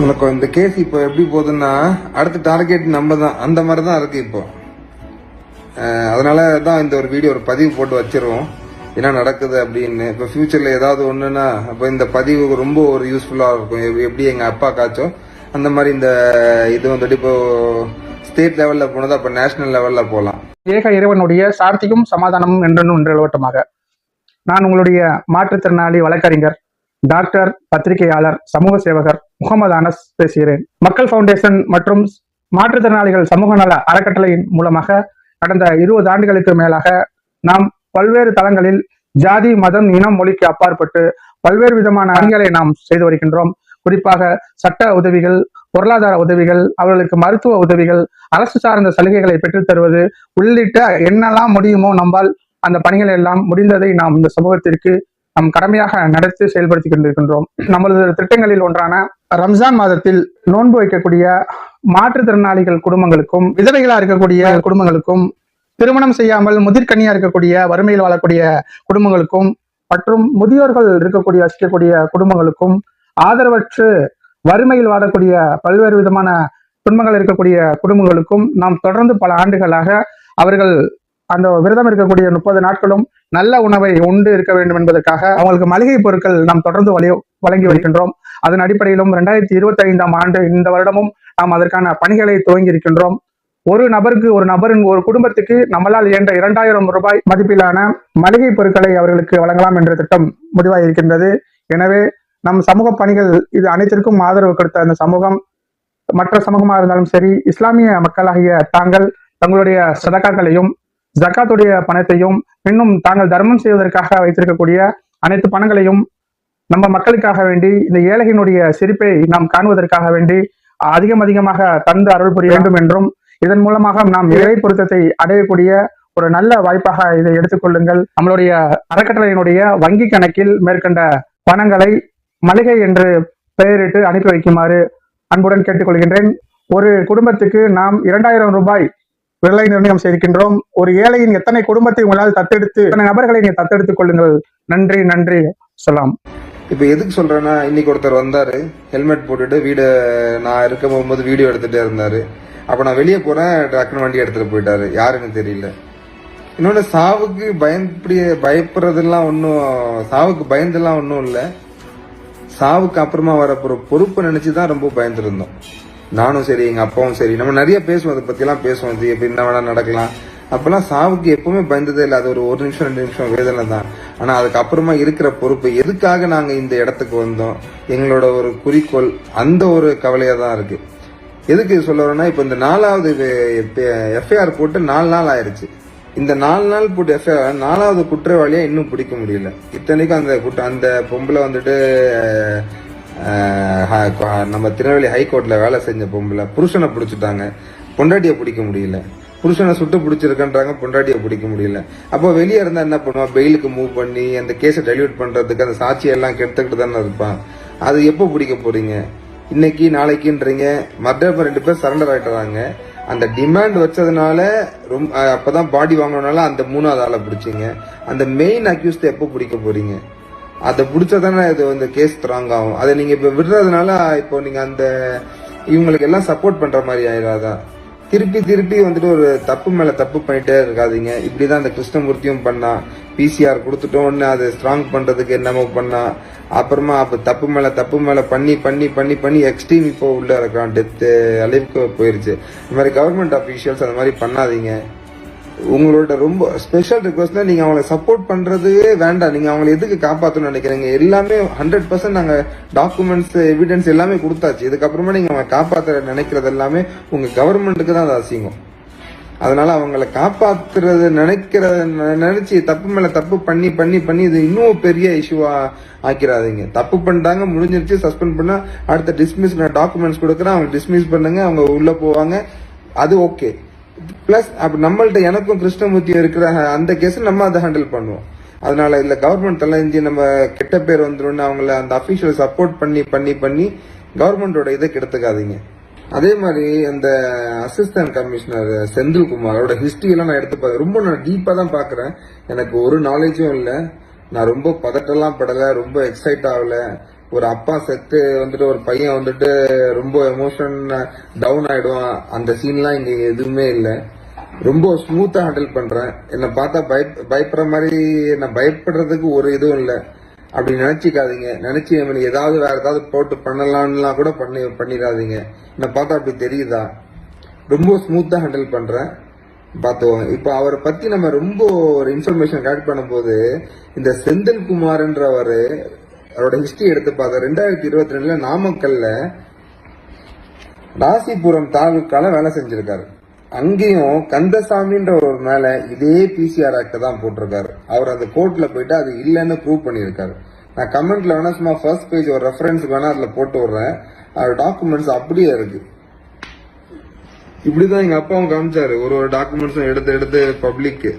உனக்கு இந்த கேஸ் இப்போ எப்படி போகுதுன்னா அடுத்த டார்கெட் நம்ம தான் அந்த மாதிரி தான் இருக்கு இப்போ. அதனால தான் இந்த ஒரு வீடியோ ஒரு பதிவு போட்டு வச்சிருவோம். என்ன நடக்குது அப்படின்னு. இப்போ ஃப்யூச்சரில் ஏதாவது ஒன்றுன்னா அப்போ இந்த பதிவு ரொம்ப ஒரு யூஸ்ஃபுல்லாக இருக்கும். எப்படி- எங்கள் அப்பா காய்ச்சோ அந்த மாதிரி இந்த இது வந்துட்டு இப்போ ஸ்டேட் லெவலில் போனதா அப்போ நேஷனல் லெவலில் போகலாம் ஏக இறைவனுடைய சார்த்தியும் சமாதானமும் என்றும் ஒன்று நிலவட்டமாக நான் உங்களுடைய மாற்றுத்திறனாளி வழக்கறிஞர் டாக்டர் பத்திரிகையாளர் சமூக சேவகர் முகமது அனஸ் பேசுகிறேன். மக்கள் ஃபவுண்டேஷன் மற்றும் மாற்றுத்திறனாளிகள் சமூக நல அறக்கட்டளையின் மூலமாக கடந்த இருபது ஆண்டுகளுக்கு மேலாக நாம் பல்வேறு தளங்களில் ஜாதி மதம் இனம் மொழிக்கு அப்பாற்பட்டு பல்வேறு விதமான அணிகளை நாம் செய்து வருகின்றோம். குறிப்பாக சட்ட உதவிகள் பொருளாதார உதவிகள் அவர்களுக்கு மருத்துவ உதவிகள் அரசு சார்ந்த சலுகைகளை பெற்றுத்தருவது உள்ளிட்ட என்னெல்லாம் முடியுமோ நம்மால் அந்த பணிகள் எல்லாம் முடிந்ததை நாம் இந்த சமூகத்திற்கு நம் கடமையாக நடத்தி செயல்படுத்தி கொண்டிருக்கின்றோம். நமது திட்டங்களில் ஒன்றான ரம்ஜான் மாதத்தில் நோன்பு வைக்கக்கூடிய மாற்றுத்திறனாளிகள் குடும்பங்களுக்கும் விதவைகளா இருக்கக்கூடிய குடும்பங்களுக்கும் திருமணம் செய்யாமல் முதிர்கனியா இருக்கக்கூடிய வறுமையில் வாழக்கூடிய குடும்பங்களுக்கும் மற்றும் முதியோர்கள் இருக்கக்கூடிய வசிக்கக்கூடிய குடும்பங்களுக்கும் ஆதரவற்று வறுமையில் வாழக்கூடிய பல்வேறு விதமான துன்பங்கள் இருக்கக்கூடிய குடும்பங்களுக்கும் நாம் தொடர்ந்து பல ஆண்டுகளாக அவர்கள் அந்த விரதம் இருக்கக்கூடிய முப்பது நாட்களும் நல்ல உணவை உண்டு இருக்க வேண்டும் என்பதற்காக அவங்களுக்கு மளிகை பொருட்கள் நாம் தொடர்ந்து வழி வழங்கி வருகின்றோம். அதன் அடிப்படையிலும் ரெண்டாயிரத்தி இருபத்தி ஐந்தாம் ஆண்டு இந்த வருடமும் நாம் அதற்கான பணிகளை துவங்கி இருக்கின்றோம். ஒரு நபருக்கு ஒரு நபரின் ஒரு குடும்பத்துக்கு நம்மளால் இயன்ற இரண்டாயிரம் ரூபாய் மதிப்பிலான மளிகை பொருட்களை அவர்களுக்கு வழங்கலாம் என்ற திட்டம் முடிவாக இருக்கின்றது. எனவே நம் சமூக பணிகள் இது அனைத்திற்கும் ஆதரவு கொடுத்த அந்த சமூகம். மற்ற சமூகமாக இருந்தாலும் சரி இஸ்லாமிய மக்களாகிய தாங்கள் தங்களுடைய சதக்காக்களையும் ஜக்காத்துடைய பணத்தையும் இன்னும் தாங்கள் தர்மம் செய்வதற்காக வைத்திருக்கக்கூடிய அனைத்து பணங்களையும் நம்ம மக்களுக்காக வேண்டி இந்த ஏழைகளுடைய சிரிப்பை நாம் காணுவதற்காக வேண்டி அதிகம் அதிகமாக தந்து அருள் புரிய வேண்டும் என்றும் இதன் மூலமாக நாம் இறை பொருத்தத்தை அடையக்கூடிய ஒரு நல்ல வாய்ப்பாக இதை எடுத்துக்கொள்ளுங்கள் நம்மளுடைய அறக்கட்டளையினுடைய வங்கி கணக்கில் மேற்கண்ட பணங்களை மளிகை என்று பெயரிட்டு அனுப்பி வைக்குமாறு அன்புடன் கேட்டுக்கொள்கின்றேன். ஒரு குடும்பத்துக்கு நாம் இரண்டாயிரம் ரூபாய் விலை நிர்ணயம் செய்திருக்கின்றோம். ஒரு ஏழையின் எத்தனை குடும்பத்தை உங்களால் தத்தெடுத்து எத்தனை நபர்களை நீங்க தத்தெடுத்துக் கொள்ளுங்கள். நன்றி நன்றி. சொல்லலாம் இப்போ எதுக்கு சொல்றேன்னா இன்னைக்கு ஒருத்தர் வந்தாரு ஹெல்மெட் போட்டுட்டு வீடு நான் இருக்க போகும்போது வீடியோ எடுத்துட்டே இருந்தாரு. அப்ப நான் வெளியே போறேன் டக்குன்னு வண்டி எடுத்துட்டு போயிட்டாரு. யாருன்னு தெரியல. இன்னொன்னு சாவுக்கு பயப்படி பயப்படுறதெல்லாம் ஒன்றும் சாவுக்கு பயந்தெல்லாம் ஒன்றும் இல்லை. சாவுக்கு அப்புறமா வரப்போற பொறுப்பு நினச்சி தான் ரொம்ப பயந்துருந்தோம். நானும் சரி எங்கள் அப்பாவும் சரி. நம்ம நிறைய பேசுவோம் அதை பற்றிலாம் பேசுவோம். இது எப்படி என்ன வேணால் நடக்கலாம். அப்போல்லாம் சாவுக்கு எப்பவுமே பயந்ததே இல்லை. அது ஒரு ஒரு நிமிஷம் ரெண்டு நிமிஷம் வேதனை தான். ஆனால் அதுக்கப்புறமா இருக்கிற பொறுப்பு எதுக்காக நாங்கள் இந்த இடத்துக்கு வந்தோம்? எங்களோட ஒரு குறிக்கோள் அந்த ஒரு கவலையாக தான் இருக்குது எதுக்கு இது சொல்ல வரேன்னா இப்போ இந்த நாலாவது எஃப்ஐஆர் போட்டு நாலு நாள் ஆயிடுச்சு இந்த நாலு நாள் போட்டு எஃப்ஐஆர் நாலாவது குற்றவாளியாக இன்னும் பிடிக்க முடியல. இத்தனைக்கும் அந்த குற்ற அந்த பொம்பளை வந்துட்டு நம்ம திருநெல்வேலி ஹைகோர்ட்ல வேலை செஞ்ச பொம்பளை புருஷனை பிடிச்சிட்டாங்க. பொண்டாட்டியை பிடிக்க முடியல. புருஷனை சுட்டு பிடிச்சிருக்கன்றாங்க பொண்டாட்டியை பிடிக்க முடியல. அப்போ வெளியே இருந்தா என்ன பண்ணுவான் பெயிலுக்கு மூவ் பண்ணி அந்த கேஸை டெலிவரி பண்றதுக்கு அந்த சாட்சியெல்லாம் கெடுத்துக்கிட்டு தானே இருப்பான் அது எப்போ பிடிக்க போறீங்க? இன்னைக்கு நாளைக்குன்றீங்க. மற்ற ரெண்டு பேர் சரண்டர் ஆகிட்டுறாங்க அந்த டிமாண்ட் வச்சதுனால ரொம்ப அஹ் அப்பதான் பாடி வாங்கினால அந்த மூணாவது ஆளை பிடிச்சிங்க. அந்த மெயின் அக்யூஸ்ட எப்போ பிடிக்க போறீங்க? அதை பிடிச்சதானே இது வந்து கேஸ் ஸ்ட்ராங் ஆகும். அதை நீங்க இப்ப விடுறதுனால இப்போ நீங்க அந்த இவங்களுக்கு எல்லாம் சப்போர்ட் பண்ற மாதிரி ஆயிடாதா திருப்பி திருப்பி வந்துட்டு ஒரு தப்பு மேல தப்பு பண்ணிட்டே இருக்காதீங்க. இப்படிதான் அந்த கிருஷ்ணமூர்த்தியும் பண்ணா. பிசிஆர் கொடுத்துட்டோன்னு அதை ஸ்ட்ராங் பண்றதுக்கு என்னமோ பண்ணா. அப்புறமா அப்ப தப்பு மேல தப்பு மேல பண்ணி பண்ணி பண்ணி பண்ணி எக்ஸ்ட்ரீம் இப்போ உள்ள இருக்கான். டெத்து அளவுக்கு போயிருச்சு. இந்த மாதிரி கவர்மெண்ட் அஃபீஷியல்ஸ் அந்த மாதிரி பண்ணாதீங்க. உங்களோட ரொம்ப ஸ்பெஷல் ரிக்வஸ்ட்னா நீங்க அவங்களை சப்போர்ட் பண்றதுவே வேண்டாம். நீங்க அவங்களை எதுக்கு காப்பாற்றணும் நினைக்கிறீங்க? எல்லாமே ஹண்ட்ரட் பர்சன்ட் நாங்க டாக்குமெண்ட்ஸ் எவிடன்ஸ் எல்லாமே கொடுத்தாச்சு. இதுக்கப்புறமா நீங்க அவங்க காப்பாத்துற நினைக்கிறது எல்லாமே உங்க கவர்மெண்ட்டுக்கு தான் அது அசிங்கம். அதனால அவங்கள காப்பாத்துறது நினைக்கிறத நினைச்சு தப்பு மேல தப்பு பண்ணி பண்ணி பண்ணி இது இன்னும் பெரிய இஷ்யூவா ஆக்கிடாதீங்க தப்பு பண்ணிட்டாங்க முடிஞ்சிருச்சு சஸ்பெண்ட் பண்ணா அடுத்த டிஸ்மிஸ் டாக்குமெண்ட்ஸ் கொடுக்குறேன். அவங்க டிஸ்மிஸ் பண்ணுங்க அவங்க உள்ள போவாங்க. அது ஓகே பிளஸ் அப்போ நம்மள்ட்ட எனக்கும் கிருஷ்ணமூர்த்தியும் இருக்கிற அந்த கேஸ் நம்ம அதை ஹேண்டில் பண்ணுவோம். அதனால இதில் கவர்மெண்ட் இஞ்சி நம்ம கெட்ட பேர் வந்துடும் அவங்கள அந்த அபிஷியல் சப்போர்ட் பண்ணி பண்ணி பண்ணி கவர்மெண்டோட இதை கெடுத்துக்காதீங்க. அதே மாதிரி அந்த அசிஸ்டன்ட் கமிஷனர் செந்தில்குமார் அவரோட ஹிஸ்டரி எல்லாம் நான் எடுத்து பார்க்குறேன் ரொம்ப நான் டீப்பாக தான் பார்க்குறேன் எனக்கு ஒரு நாலேஜும் இல்லை. நான் ரொம்ப பதட்டம்லாம் படலை ரொம்ப எக்ஸைட் ஆகலை. ஒரு அப்பா செத்து வந்துட்டு ஒரு பையன் வந்துட்டு ரொம்ப எமோஷன் டவுன் ஆயிடுவான். அந்த சீன்லாம் இங்க எதுவுமே இல்லை. ரொம்ப ஸ்மூத்தா ஹேண்டில் பண்றேன். என்னை பார்த்தா பய பயப்படுற மாதிரி என்னை பயப்படுறதுக்கு ஒரு இதுவும் இல்லை. அப்படி நினைச்சிக்காதீங்க. நினைச்சு இவனுக்கு ஏதாவது வேற ஏதாவது போட்டு பண்ணலாம்லாம் கூட பண்ணி பண்ணிடாதீங்க. என்னை பார்த்தா அப்படி தெரியுதா? ரொம்ப ஸ்மூத்தா ஹேண்டில் பண்றேன். பார்த்தோம் இப்போ அவரை பத்தி நம்ம ரொம்ப ஒரு இன்ஃபர்மேஷன் கலெக்ட் பண்ணும்போது இந்த செந்தில் குமார்ன்றவர் அவரோட ஹிஸ்டரி எடுத்து பார்த்தா ரெண்டாயிரத்தி இருபத்தி ரெண்டுல நாமக்கல்ல ராசிபுரம் தாலுக்கால வேலை செஞ்சிருக்காரு. அங்கேயும் கந்தசாமின்ற ஒரு மேல இதே பிசிஆர் ஆக்ட தான் போட்டிருக்காரு. அவர் அந்த கோர்ட்ல போயிட்டு அது இல்லைன்னு ப்ரூவ் பண்ணியிருக்காரு. நான் கமெண்ட்ல வேணா சும்மா ஃபர்ஸ்ட் பேஜ் ஒரு ரெஃபரன்ஸ் வேணா அதுல போட்டு விடுறேன். அவர் டாக்குமெண்ட்ஸ் அப்படியே இருக்கு. இப்படிதான் எங்க அப்பாவும் காமிச்சாரு. ஒரு ஒரு டாக்குமெண்ட்ஸும் எடுத்து எடுத்து பப்ளிக்கு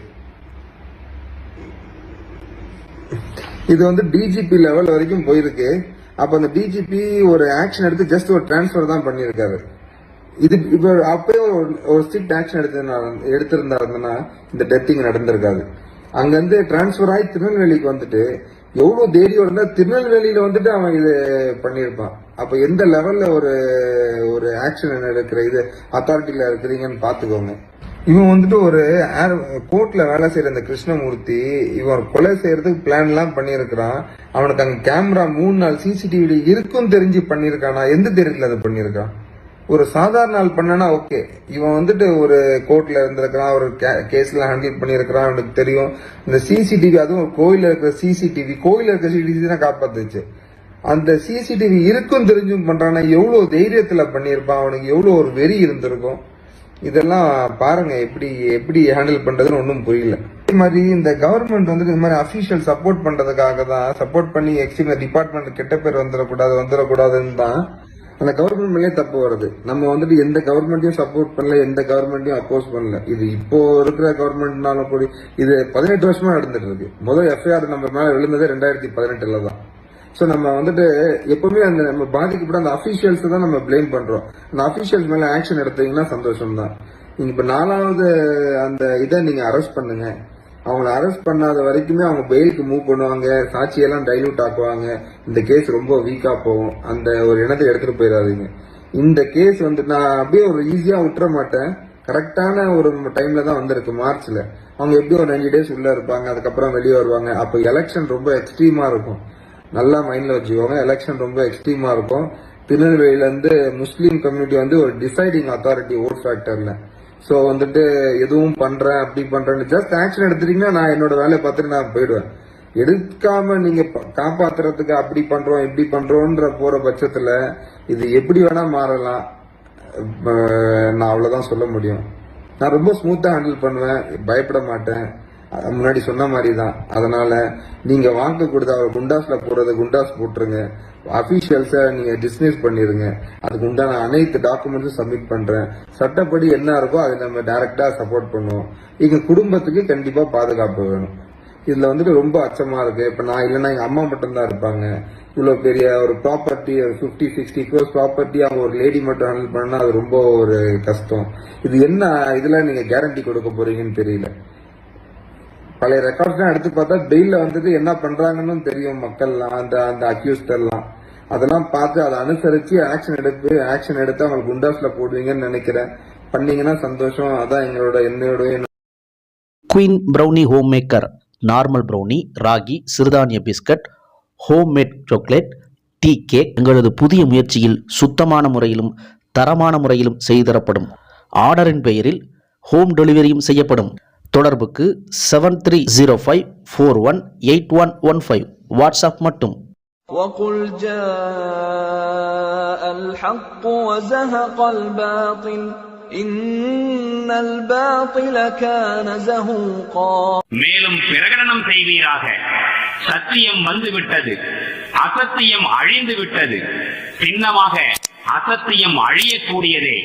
இது வந்து டிஜிபி லெவல் வரைக்கும் போயிருக்கு. அப்ப அந்த டிஜிபி ஒரு ஆக்ஷன் எடுத்து ஜஸ்ட் ஒரு டிரான்ஸ்பர் தான் பண்ணியிருக்காரு. இது இப்போ அப்பயே ஒரு ஒரு ஸ்ட்ரிக்ட் ஆக்ஷன் எடுத்து எடுத்திருந்தாருன்னா இந்த டெத்திங் நடந்திருக்காது. அங்கேருந்து டிரான்ஸ்ஃபர் ஆகி திருநெல்வேலிக்கு வந்துட்டு எவ்வளோ தைரியம் இருந்தால் திருநெல்வேலியில் வந்துட்டு அவன் இது பண்ணியிருப்பான். அப்போ எந்த லெவலில் ஒரு ஒரு ஆக்ஷன் எடுக்கிற இது அத்தாரிட்டியில் இருக்கிறீங்கன்னு பார்த்துக்கோங்க. இவன் வந்துட்டு ஒரு கோர்ட்ல வேலை செய்யற இந்த கிருஷ்ணமூர்த்தி இவன் கொலை செய்யறதுக்கு பிளான் எல்லாம் பண்ணியிருக்கிறான். அவனுக்கு அங்க கேமரா மூணு நாள் சிசிடிவி இருக்கும் தெரிஞ்சு பண்ணியிருக்கானா. எந்த தெரியல அதை பண்ணியிருக்கான்? ஒரு சாதாரண ஆள் பண்ணனா ஓகே. இவன் வந்துட்டு ஒரு கோர்ட்ல இருந்திருக்கிறான் ஒரு கேஸ்ல ஹேண்டில் பண்ணியிருக்கிறான் அவனுக்கு தெரியும். இந்த சிசிடிவி அதுவும் ஒரு இருக்கிற சிசிடிவி கோயில இருக்கிற சிசிடிவி தான் காப்பாத்துச்சு. அந்த சிசிடிவி இருக்கும் தெரிஞ்சும் பண்றானா? எவ்வளவு தைரியத்துல பண்ணியிருப்பான்? அவனுக்கு எவ்வளவு ஒரு வெறி இருந்திருக்கும்? இதெல்லாம் பாருங்க எப்படி எப்படி ஹேண்டில் பண்றதுன்னு ஒன்றும் புரியல. அதே மாதிரி இந்த கவர்மெண்ட் வந்துட்டு இந்த மாதிரி அஃபீஷியல் சப்போர்ட் பண்றதுக்காக தான் சப்போர்ட் பண்ணி எக்ஸ்ட்ரீம் டிபார்ட்மெண்ட் கெட்ட பேர் வந்துடக்கூடாது வந்துடக்கூடாதுன்னு தான் அந்த கவர்மெண்ட் மேலே தப்பு வருது. நம்ம வந்துட்டு எந்த கவர்மெண்ட்டையும் சப்போர்ட் பண்ணல எந்த கவர்மெண்ட்டையும் அப்போஸ் பண்ணல. இது இப்போ இருக்கிற கவர்மெண்ட்னாலும் கூட இது பதினெட்டு வருஷமா நடந்துட்டு இருக்கு. முதல் எஃப்ஐஆர் நம்ம மேல விழுந்தது ரெண்டாயிரத்தி பதினெட்டுல தான் ஸோ நம்ம வந்துட்டு எப்பவுமே அந்த நம்ம பாதிக்கப்பட்ட அந்த அபிஷியல்ஸ் தான் நம்ம பிளேம் பண்றோம். அந்த அஃபீஷியல்ஸ் மேல ஆக்ஷன் எடுத்தீங்கன்னா சந்தோஷம் தான் நீங்க இப்ப நாலாவது அந்த இதை நீங்க அரெஸ்ட் பண்ணுங்க. அவங்கள அரெஸ்ட் பண்ணாத வரைக்குமே அவங்க பெயிலுக்கு மூவ் பண்ணுவாங்க. சாட்சியெல்லாம் டைலூட் ஆக்குவாங்க. இந்த கேஸ் ரொம்ப வீக்கா போகும். அந்த ஒரு இனத்தை எடுத்துட்டு போயிடாதீங்க. இந்த கேஸ் வந்து நான் அப்படியே ஒரு ஈஸியா விட்டுற மாட்டேன். கரெக்டான ஒரு டைம்ல தான் வந்திருக்கு மார்ச்ல. அவங்க எப்படி ஒரு நைன்டி டேஸ் உள்ள இருப்பாங்க. அதுக்கப்புறம் வெளியே வருவாங்க. அப்போ எலெக்ஷன் ரொம்ப எக்ஸ்ட்ரீமா இருக்கும். நல்லா மைண்டில் வச்சுக்கோங்க. எலெக்ஷன் ரொம்ப எக்ஸ்ட்ரீமாக இருக்கும். திருநெல்வேலியிலேருந்து முஸ்லீம் கம்யூனிட்டி வந்து ஒரு டிசைடிங் அத்தாரிட்டி ஓட் ஃபேக்டரில் ஸோ வந்துட்டு எதுவும் பண்ணுறேன் அப்படி பண்ணுறேன்னு ஜஸ்ட் ஆக்ஷன் எடுத்துட்டீங்கன்னா நான் என்னோட வேலையை பார்த்துட்டு நான் போயிடுவேன். எடுக்காம நீங்க காப்பாத்துறதுக்கு அப்படி பண்றோம் இப்படி பண்றோம்ன்ற போற பட்சத்துல இது எப்படி வேணா மாறலாம். நான் அவ்வளவுதான் சொல்ல முடியும். நான் ரொம்ப ஸ்மூத்தா ஹேண்டில் பண்ணுவேன். பயப்பட மாட்டேன். முன்னாடி சொன்ன மாதிரி தான் அதனால நீங்க வாங்க கொடுத்த அவர் குண்டாஸ்ல போடுறதை குண்டாஸ் போட்டுருங்க. அபிஷியல்ஸை நீங்க டிஸ்மிஸ் பண்ணிருங்க. அதுக்கு உண்டான அனைத்து டாக்குமெண்ட்ஸும் சப்மிட் பண்றேன். சட்டப்படி என்ன இருக்கோ அதை நம்ம டைரக்டா சப்போர்ட் பண்ணுவோம். எங்க குடும்பத்துக்கு கண்டிப்பா பாதுகாப்பு வேணும். இதுல வந்துட்டு ரொம்ப அச்சமா இருக்கு. இப்ப நான் இல்லைன்னா எங்க அம்மா மட்டும்தான் இருப்பாங்க. இவ்வளவு பெரிய ஒரு ப்ராப்பர்ட்டி ஒரு பிப்டி சிக்ஸ்டி க்ரோஸ் ப்ராப்பர்ட்டி அவங்க ஒரு லேடி மட்டும் ஹேண்டில் பண்ணா அது ரொம்ப ஒரு கஷ்டம். இது என்ன இதுல நீங்க கேரண்டி கொடுக்க போறீங்கன்னு தெரியல. பழைய ரெக்கார்ட்ஸ் எடுத்து பார்த்தா பெயில வந்துட்டு என்ன பண்றாங்கன்னு தெரியும் மக்கள்லாம் அந்த அந்த அக்யூஸ்ட் எல்லாம் அதெல்லாம் பார்த்து அதை அனுசரிச்சு ஆக்ஷன் எடுத்து ஆக்ஷன் எடுத்து அவங்க குண்டாஸ்ல போடுவீங்கன்னு நினைக்கிறேன். பண்ணீங்கன்னா சந்தோஷம். அதான் எங்களோட என்னோட queen brownie home maker normal brownie ragi சிறுதானிய biscuit home made chocolate tea cake எங்களது புதிய முயற்சியில் சுத்தமான முறையிலும் தரமான முறையிலும் செய்து தரப்படும். ஆர்டரின் பெயரில் ஹோம் டெலிவரியும் செய்யப்படும். தொடர்புக்கு seven three zero five four one eight one one five WhatsApp மட்டும் وقل جاء الحق وزهق الباطل إن الباطل كان زهوقا மேலும் பிரகடனம் செய்வீராக சத்தியம் வந்துவிட்டது அசத்தியம் அழிந்து விட்டது சின்னமாக அசத்தியம் அழியக்கூடியதே